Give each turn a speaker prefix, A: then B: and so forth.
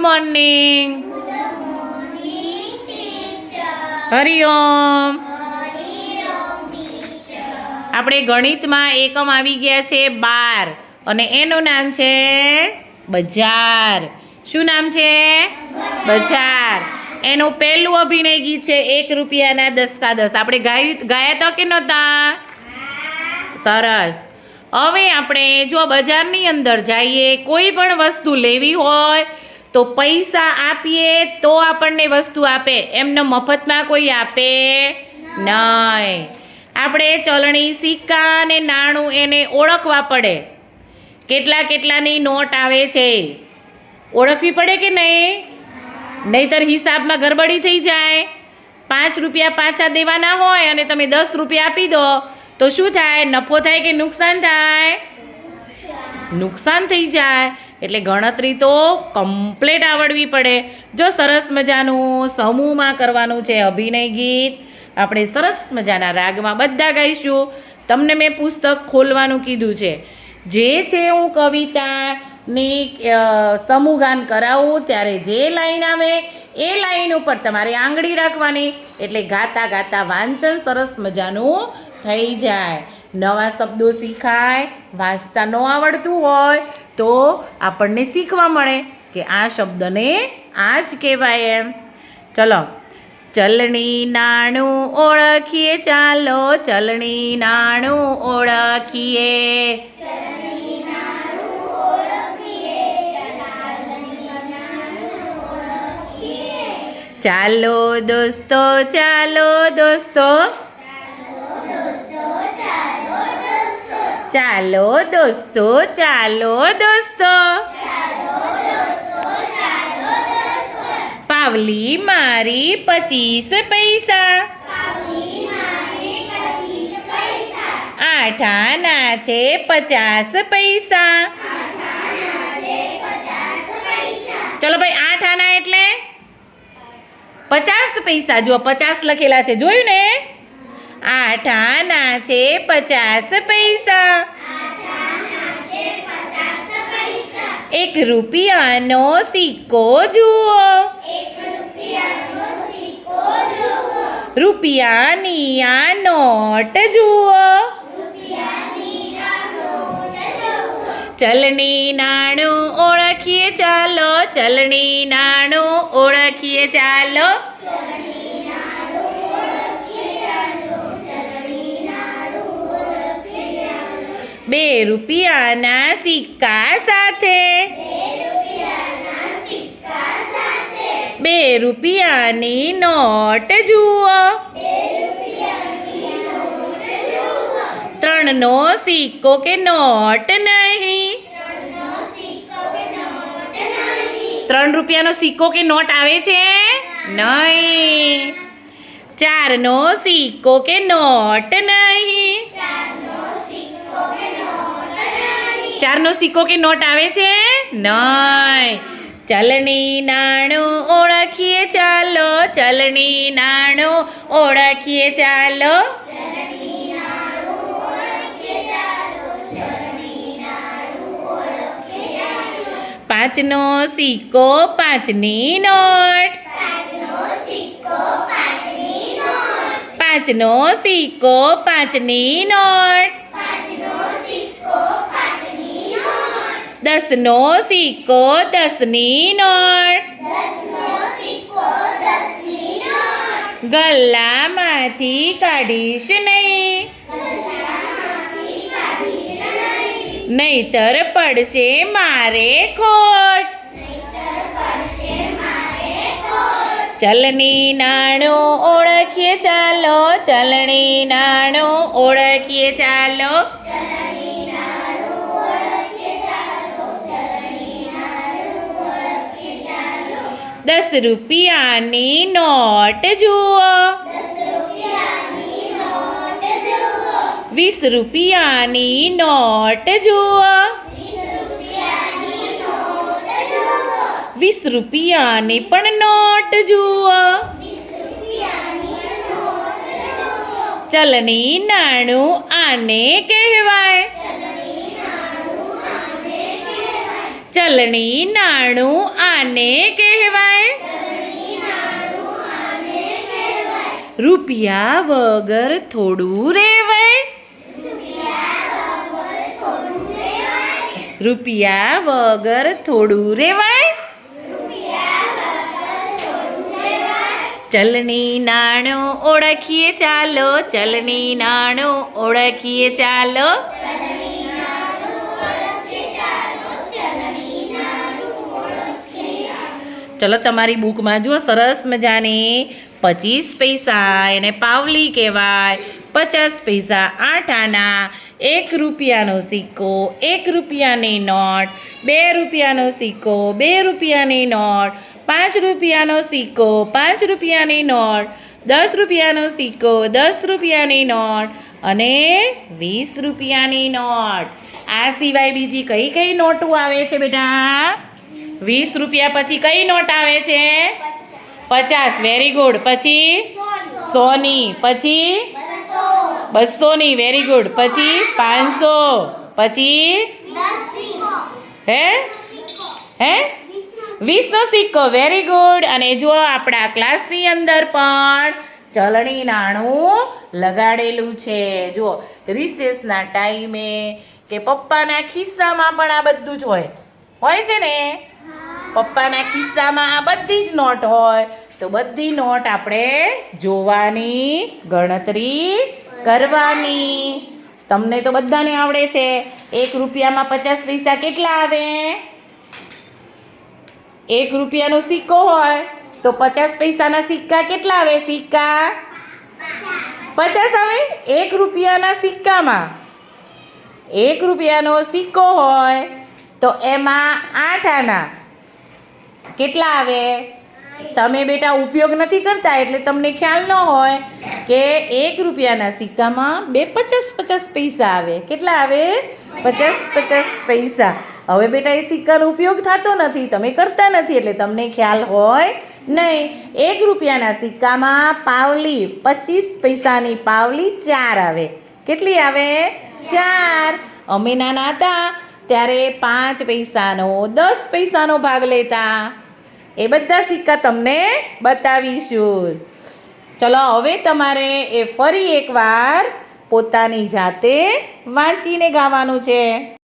A: Morning. Hariom. આપણે ગણિતમાં એકમ આવી ગયા છે બાર. અને એનું નામ છે બજાર. શું નામ છે? બજાર. એનું પહેલું અભિનય ગીત છે એક રૂપિયાના દસ કા દસ. આપણે ગાયું, ગાયા તો કે નહોતા? સરસ. હવે આપણે જો બજારની અંદર જઈએ, કોઈ પણ વસ્તુ લેવી હોય તો પૈસા આપીએ તો આપણને વસ્તુ આપે, એમને મફતમાં કોઈ આપે નહીં. આપણે ચલણી સિક્કા અને નાણું એને ઓળખવા પડે. કેટલા કેટલાની નોટ આવે છે, ઓળખવી પડે કે નહીં? નહીતર હિસાબમાં ગરબડી થઈ જાય. પાંચ રૂપિયા પાછા દેવાના હોય અને તમે દસ રૂપિયા આપી દો, તો શું થાય? નફો થાય કે નુકસાન થાય? નુકસાન થઈ જાય, એટલે ગણતરી તો કમ્પ્લેટ આવડવી પડે. જો સરસ મજાનું સમૂહમાં કરવાનું છે અભિનય ગીત, આપણે સરસ મજાના રાગમાં બધા ગાઈશું. તમને મેં પુસ્તક ખોલવાનું કીધું છે. જે છે હું કવિતાની સમૂહગાન કરાવું, ત્યારે જે લાઈન આવે, એ લાઈન ઉપર તમારે આંગળી રાખવાની. એટલે ગાતા ગાતા વાંચન સરસ મજાનું થઈ જાય. નવા શબ્દો શીખાય, વાંચતા ન આવડતું હોય તો આપણને શીખવા મળે કે આ શબ્દને આ જ કહેવાય એમ. ચલો, ચલણી નાણું ઓળખીએ, ચાલો ચલણી નાણું ઓળખીએ. ચાલો દોસ્તો ચાલો દોસ્તો. ચાલો દોસ્તો ચાલો દોસ્તો. પાવલી મારી પચીસ પૈસા. આઠ આના છે પચાસ પૈસા. ચલો ભાઈ આઠ આના એટલે? પચાસ પૈસા. જો પચાસ લખેલા છે. જોયું ને? આઠ આના છે પચાસ પૈસા. એક રૂપિયાનો સિક્કો જુઓ. રૂપિયાની આ નોટ જુઓ. ચલણી નાણું ઓળખીએ ચાલો, ચલણી નાણું ઓળખીએ ચાલો. બે રૂપિયાના સિક્કા સાથે. બે રૂપિયાની નોટ જુઓ. ત્રણનો સિક્કો કે નોટ નહીં. ત્રણ રૂપિયાનો સિક્કો કે નોટ આવે છે? નહીં. ચારનો સિક્કો કે નોટ નહીં. ચારનો સિક્કો કે નોટ આવે છે? નહીં. ચલણી નાણું ઓળખીએ ચાલો, ચલણી નાણું ઓળખીએ ચાલો. પાંચનો સિક્કો, પાંચની નોટ. પાંચનો સિક્કો, પાંચની નોટ. દસનો સિક્કો દસની નોટ ગલ્લામાંથી કાઢીશ નહીં નહીતર પડશે મારે ખોટ ચલણી નાણું ઓળખીએ ચાલો ચલણી નાણું ઓળખીએ ચાલો દસ રૂપિયાની નોટ જુઓ. વીસ રૂપિયાની નોટ જુઓ. વીસ રૂપિયાની પણ નોટ જુઓ. ચલની નાણું આને કહેવાય. ચલણી નાણું આને કહેવાય? રૂપિયા વગર થોડું રેવાય? રૂપિયા વગર થોડું રેવાય? ચલણી નાણું ઓળખીએ ચાલો, ચલણી નાણું ઓળખીએ ચાલો. ચલો તમારી બુકમાં જુઓ, સરસ મજાની. પચીસ પૈસા, એને પાવલી કહેવાય. પચાસ પૈસા, આઠ આના. એક રૂપિયાનો સિક્કો, એક રૂપિયાની નોટ. બે રૂપિયાનો સિક્કો, બે રૂપિયાની નોટ. પાંચ રૂપિયાનો સિક્કો, પાંચ રૂપિયાની નોટ. દસ રૂપિયાનો સિક્કો, દસ રૂપિયાની નોટ. અને વીસ રૂપિયાની નોટ. આ સિવાય બીજી કઈ કઈ નોટો આવે છે બેટા? વીસ રૂપિયા પછી કઈ નોટ આવે છે? પચાસ. વેરી ગુડ પછી? સોની. પછી? બસોની વેરી ગુડ પછી? પાંચસો. પછી? હે? હે? વીસનો સિક્કો. વેરી ગુડ અને જો આપણા ક્લાસની અંદર પણ ચલણી નાણું લગાડેલું છે. જો રિસેસના ટાઈમે કે પપ્પાના ખિસ્સામાં પણ આ બધું જ હોય. હોય છે ને? પપ્પાના ખિસ્સામાં આ બધી જ નોટ હોય. તો બધી નોટ આપણે જોવાની, ગણતરી કરવાની. તમને તો બધાને આવડે છે. એક રૂપિયામાં પચાસ પૈસા કેટલા આવે? એક રૂપિયાનો સિક્કો હોય, તો પચાસ પૈસાના સિક્કા કેટલા આવે સિક્કા? પચાસ આવે? એક રૂપિયાના સિક્કામાં. એક રૂપિયાનો સિક્કો હોય, તો એમાં આઠ આના. કેટલા આવે? તમે બેટા ઉપયોગ નથી કરતા એટલે તમને ખ્યાલ ન હોય કે એક રૂપિયાના સિક્કામાં બે પચાસ પચાસ પૈસા આવે. કેટલા આવે? પચાસ પચાસ પૈસા. હવે બેટા એ સિક્કાનો ઉપયોગ થતો નથી, તમે કરતા નથી એટલે તમને ખ્યાલ હોય નહીં. એક રૂપિયાના સિક્કામાં પાવલી, પચીસ પૈસાની પાવલી ચાર આવે. કેટલી આવે? ચાર. અમે નાના હતા ત્યારે પાંચ પૈસાનો, દસ પૈસાનો ભાગ લેતા. એ બધા સિક્કા તમને બતાવીશું. ચલો, હવે તમારે એ ફરી એકવાર પોતાની જાતે વાંચીને ગાવાનું છે.